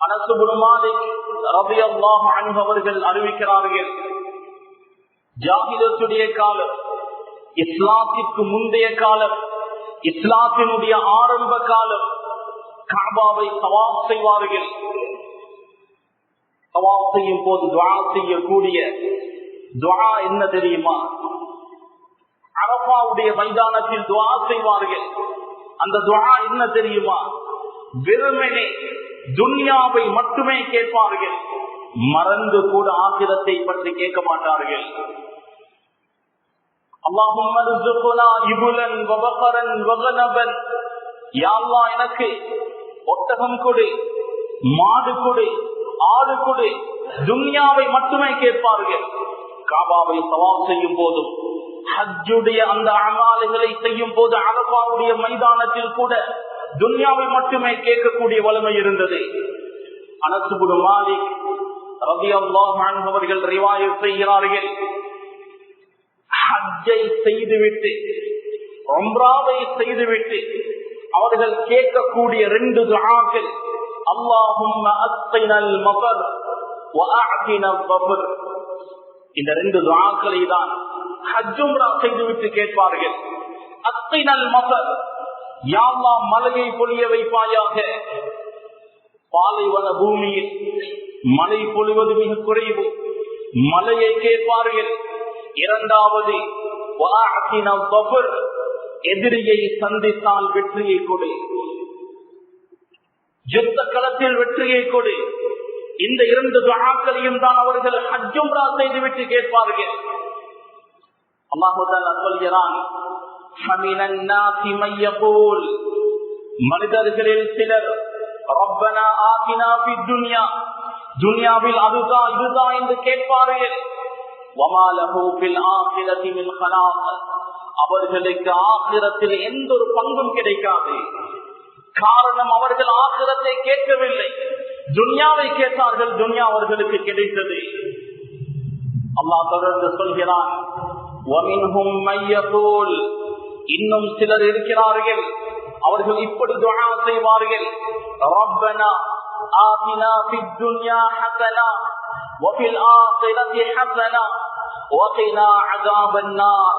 அனசுபுருமாலிக் ரபியல்லாஹ் அன்பவர்கள் அறிவிக்கிறார்கள் ஜாகிதத்துடைய காலம் இஸ்லாத்திற்கு முந்தைய காலம் இஸ்லாத்தினுடைய ஆரம்ப காலம் காபாவை சவாப் செய்வார்கள். சவாப் செய்யும் போது துவா செய்யக்கூடிய துவா என்ன தெரியுமா? அரபாவுடைய மைதானத்தில் துவா செய்வார்கள். அந்த துவா என்ன தெரியுமா? வெறுமனே துன்யாவை மட்டுமே கேட்பார்கள். மறந்து கூட ஆகிரத்தை பற்றி கேட்க மாட்டார்கள். எனக்கு ஒட்டகம் கொடு மாடு கொடு ஆடு கொடு துன்யாவை மட்டுமே கேட்பார்கள். காபாவை சவால் செய்யும் போதும் ஹஜ்ஜுடைய அந்த அமாலைகளை செய்யும் போது அரபாவுடைய மைதானத்தில் கூட துன்யாவை மட்டுமே கேட்கக்கூடிய வலிமை இருந்தது. அனசுபுடு மாலிக் ரவி அல்லாஹ் அவர்கள் ரிவாயு செய்கிறார்கள். ஹஜ்ஜை செய்துவிட்டு ஒன்றாவை செய்துவிட்டு அவர்கள் கேட்கக்கூடிய ரெண்டு துஆக்கள் அல்லாஹும் அஸ்தினல் மகர் இந்த ரெண்டு துஆக்களை தான் ஹஜ்ஜும்ரா செய்துவிட்டு கேட்பார்கள். அஸ்தினல் மகர் யாழ்லா மலையை பொழிய வைப்பாயாக? பாலைவன பூமியில் மழை பொழிவது மிக குறைவு. மலையை கேட்பார்கள் இரண்டாவது எதிரியை சந்தித்தால் வெற்றியை கொடு. யுத்த களத்தில் வெற்றியை கொடு. இந்த இரண்டு துணாக்களையும் தான் அவர்கள் ஹஜ்ஜும்ரா செய்துவிட்டு கேட்பார்கள். அல்லாஹுதான் சொல்கிறான் மனிதர்களில் சிலர் ரப்பனா ஆகினா துன்யா துன்யாவில் அதுதான் இதுதான் என்று கேட்பார்கள் அவர்களுக்கு ஆசிரத்தில் எந்த ஒரு பங்கும் கிடைக்காது காரணம் அவர்கள் ஆசிரத்தை கேட்கவில்லை துன்யாவை கேட்டார்கள் துன்யா அவர்களுக்கு கிடைத்தது அல்லாஹ் தொடர்ந்து சொல்கிறான் இன்னும் சிலர் இருக்கிறார்கள் அவர்கள் இப்படி துவா செய்வார்கள் ரப்பனா ஆதினா ஃபித் துன்யா ஹஸனா وفي الآخرة حسنة وقنا عذاب النار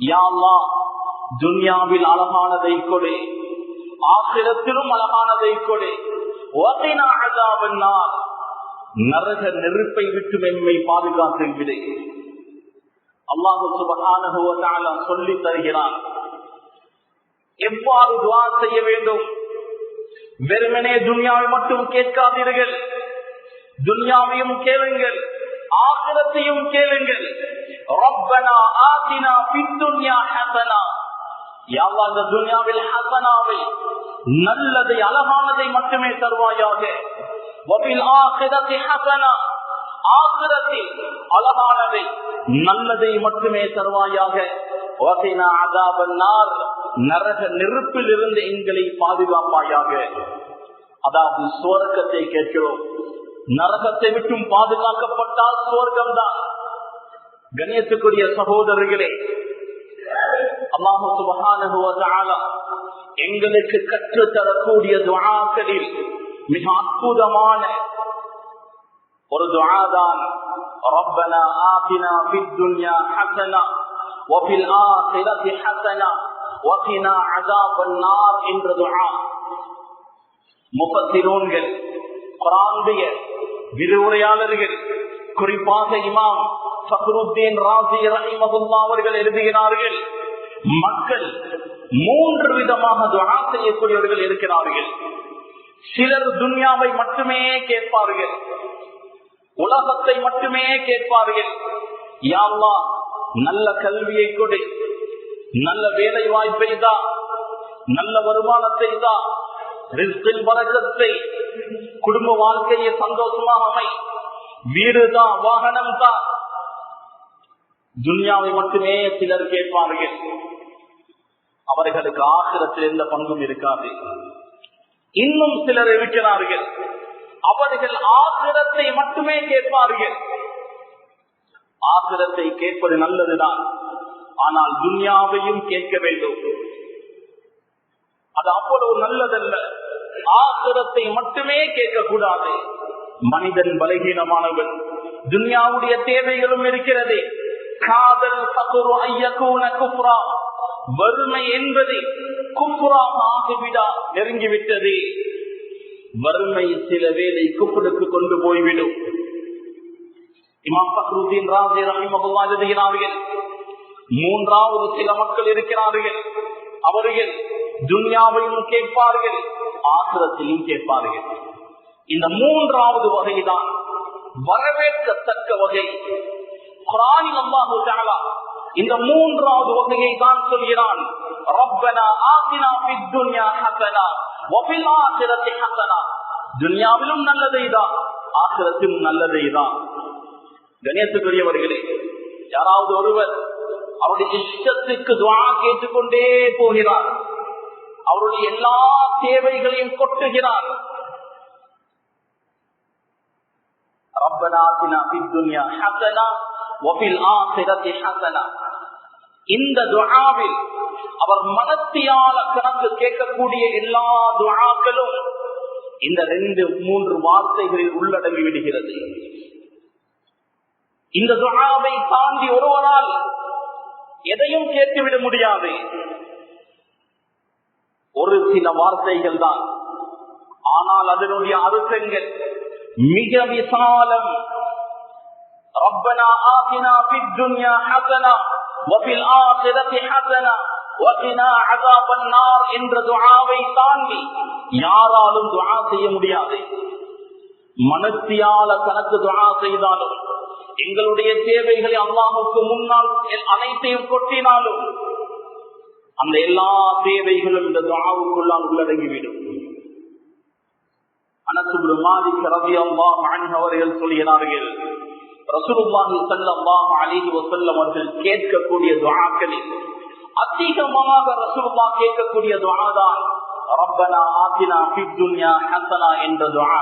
يا الله துன்யாவில் அழகானதை கொடு ஆசிரத்திலும் அழகானதை கொடு وقنا عذاب النار நரக நெருப்பை விட்டு மென்மை பாதுகாத்து விடு அல்லாஹு சுபஹானஹு சொல்லி தருகிறான். எவ்வாறு துவா செய்ய வேண்டும்? வெறுமனே துன்யாவை மட்டும் கேட்காதீர்கள். துன்யாவையும் கேளுங்கள். ஆகிரத்தையும் கேளுங்கள். ரப்பனா ஆதினா பித்துன்யா ஹசனா. யாவா அந்த துன்யாவில் ஹசனாவை நல்லதை அழகானதை மட்டுமே தருவாயாக. வபில் ஆகிரத்தி ஹசனா. ஆகிரத்தில் அழகானவை நல்லதை மட்டுமே தருவாயாக. நரக நெருப்பில் இருந்து எங்களை பாதுகாப்பாயாக. அதாவது சுவர்க்கத்தை கேட்கிறோம். நரகத்தை விட்டும் பாதுகாக்கப்பட்டால் சுவர்க்கம் தான் கணியத்துக்குரிய சகோதரர்களே அல்லாஹு சுபஹானஹு எங்களுக்கு கற்றுத்தரக்கூடிய தரக்கூடிய மிக அற்புதமான ஒரு துஆதான் ربنا آتنا في الدنيا حسنة وفي الآخرة حسنة وقنا عذاب النار என்ற துஆ முஃபத்திரூன்கள் குரானுடைய விரிவுரையாளர்கள் குறிப்பாக இமாம் ஃபக்ருத்தீன் ராசி ரஹிமகுல்லா அவர்கள் எழுதுகிறார்கள் மக்கள் மூன்று விதமாக துவா செய்யக்கூடியவர்கள் இருக்கிறார்கள் சிலர் துன்யாவை மட்டுமே கேட்பார்கள் உலகத்தை மட்டுமே கேட்பார்கள். யாழ்லா நல்ல கல்வியை கொடு. நல்ல வேலை வாய்ப்பை தான் நல்ல வருமானத்தை தான் ரிஸ்கில் வரக்கத்தை குடும்ப வாழ்க்கையை சந்தோஷமாக அமை. வீடு தான் வாகனம் தான் துன்யாவை மட்டுமே சிலர் கேட்பார்கள். அவர்களுக்கு ஆசிரத்தில் எந்த பங்கும் இருக்காது. இன்னும் சிலர் இருக்கிறார்கள் அவர்கள் ஆசிர மட்டுமே கேட்பார்கள். ஆசிரத்தை கேட்பது நல்லதுதான். ஆனால் துன்யாவையும் கேட்க வேண்டும். அது அவ்வளவு நல்லதல்ல. ஆசுரத்தை மட்டுமே கேட்கக்கூடாது. மனிதன் பலகீனமானவன். துன்யாவுடைய தேவைகளும் இருக்கிறது. காதல் சகுரு ஐயக்கூன குப்ரா வறுமை என்பது குப்ராக ஆகிவிடா நெருங்கிவிட்டது. வறுமை சில வேலை குப்புடுக்கு கொண்டு போய்விடும். இமாம் பக்ருதீன் ராஜே ரஹிமகுல்லா எழுதுகிறார்கள் மூன்றாவது சில மக்கள் இருக்கிறார்கள் அவர்கள் துன்யாவையும் கேட்பார்கள் ஆசிரத்திலும் கேட்பார்கள். இந்த மூன்றாவது வகைதான் வரவேற்கத்தக்க வகை. குரானில் அல்லாஹு தஆலா இந்த மூன்றாவது வகையை தான் சொல்கிறான் ரப்பனா ஆசினா ஃபித் துன்யா ஹசனா துன்யாவிலும் நல்லதை தான் ஆசிரத்திலும் நல்லதை தான் கணேசத்துக்குரியவர்களே யாராவது ஒருவர் அவருடைய இஷ்டத்துக்கு துவா கேட்டுக்கொண்டே போகிறார் அவருடைய எல்லா தேவைகளையும் கொட்டுகிறார் ربنا آتنا في الدنيا حسنة وفي இந்த துஆவில் அவர் மனத்தியால கணக்கு கேட்கக்கூடிய எல்லா துஆக்களும் இந்த ரெண்டு மூன்று வார்த்தைகளில் உள்ளடங்கி விடுகிறது இந்த துஆவை தாண்டி ஒருவரால் எதையும் கேட்டுவிட முடியாது ஒரு சில வார்த்தைகள் தான் ஆனால் அதனுடைய அர்த்தங்கள் மிக விசாலம் ربنا آتنا في الدنيا حسنة வபில் ஆகிரத்தி ஹசனா வகினா அகாபன்னார் என்ற துஆவை தாண்டி யாராலும் துஆ செய்ய முடியாது. மனத்தியால தனக்கு துஆ செய்தாலும் எங்களுடைய தேவைகளை அல்லாஹுக்கு முன்னால் அனைத்தையும் கொட்டினாலும் அந்த எல்லா தேவைகளும் இந்த துவாவுக்குள்ளால் உள்ளடங்கிவிடும். அனசுபுரு மாலிக் ரவி அம்மா அவர்கள் சொல்கிறார்கள் ரசூலுல்லாஹி ஸல்லல்லாஹு அலைஹி வஸல்லம் அவர்கள் கேட்கக்கூடிய துஆக்களில் அதிகமாக ரசூலுல்லாஹ் கேட்கக்கூடிய துஆ தான் ரப்பனா ஆத்தினா ஃபித் துன்யா ஹஸனா என்ற துஆ